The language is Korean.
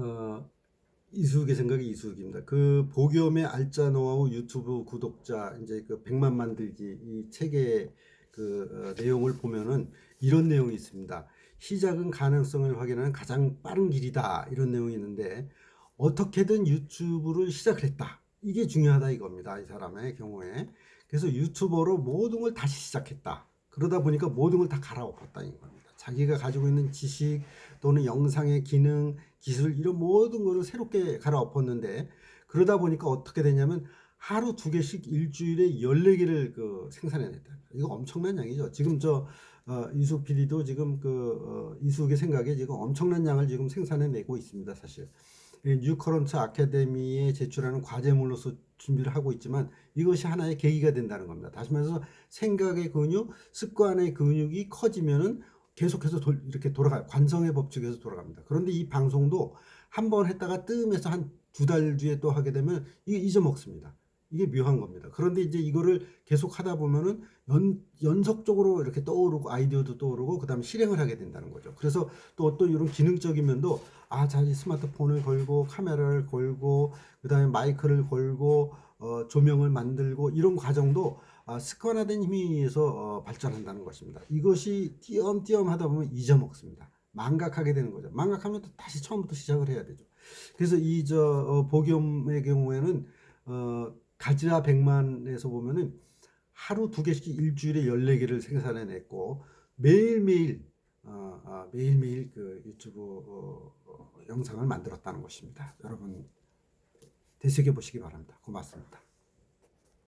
어, 이수욱의 생각이 이수욱입니다. 그 보겸의 알짜 노하우 유튜브 구독자 이제 그 100만 만들기 이 책의 그 어, 내용을 보면은 이런 내용이 있습니다. 시작은 가능성을 확인하는 가장 빠른 길이다 이런 내용이 있는데 어떻게든 유튜브를 시작을 했다. 이게 중요하다 이겁니다. 이 사람의 경우에. 그래서 유튜버로 모든 걸 다시 시작했다. 그러다 보니까 모든 걸 다 갈아엎었다 이 겁니다. 자기가 가지고 있는 지식 또는 영상의 기능, 기술 이런 모든 거를 새롭게 갈아엎었는데 그러다 보니까 어떻게 되냐면 하루 두 개씩 일주일에 14개를 그 생산해냈다. 이거 엄청난 양이죠. 지금 저 어, 이수욱 PD도 지금 그 어, 이수욱의 생각에 지금 엄청난 양을 지금 생산해내고 있습니다. 사실. 이 뉴커런트 아카데미에 제출하는 과제물로서 준비를 하고 있지만 이것이 하나의 계기가 된다는 겁니다. 다시 말해서 생각의 근육, 습관의 근육이 커지면은 계속해서 돌- 이렇게 돌아가요. 관성의 법칙에서 돌아갑니다. 그런데 이 방송도 한 번 했다가 뜸해서 한 두 달 뒤에 또 하게 되면 이게 잊어먹습니다. 이게 묘한 겁니다. 그런데 이제 이거를 계속 하다 보면은 연, 연속적으로 이렇게 떠오르고 아이디어도 떠오르고 그다음에 실행을 하게 된다는 거죠. 그래서 또 어떤 이런 기능적인 면도 아, 자, 이 스마트폰을 걸고 카메라를 걸고 그다음에 마이크를 걸고 어, 조명을 만들고 이런 과정도 아, 습관화된 힘에 의해서 어, 발전한다는 것입니다. 이것이 띄엄띄엄 하다 보면 잊어먹습니다. 망각하게 되는 거죠. 망각하면 또 다시 처음부터 시작을 해야 되죠. 그래서 이저 어, 보겸의 경우에는 어, 가지라 백만에서 보면은 하루 두 개씩 일주일에 14개를 생산해냈고 매일매일 어, 어, 매일매일 그 유튜브 어, 어, 영상을 만들었다는 것입니다. 여러분 되새겨 보시기 바랍니다. 고맙습니다.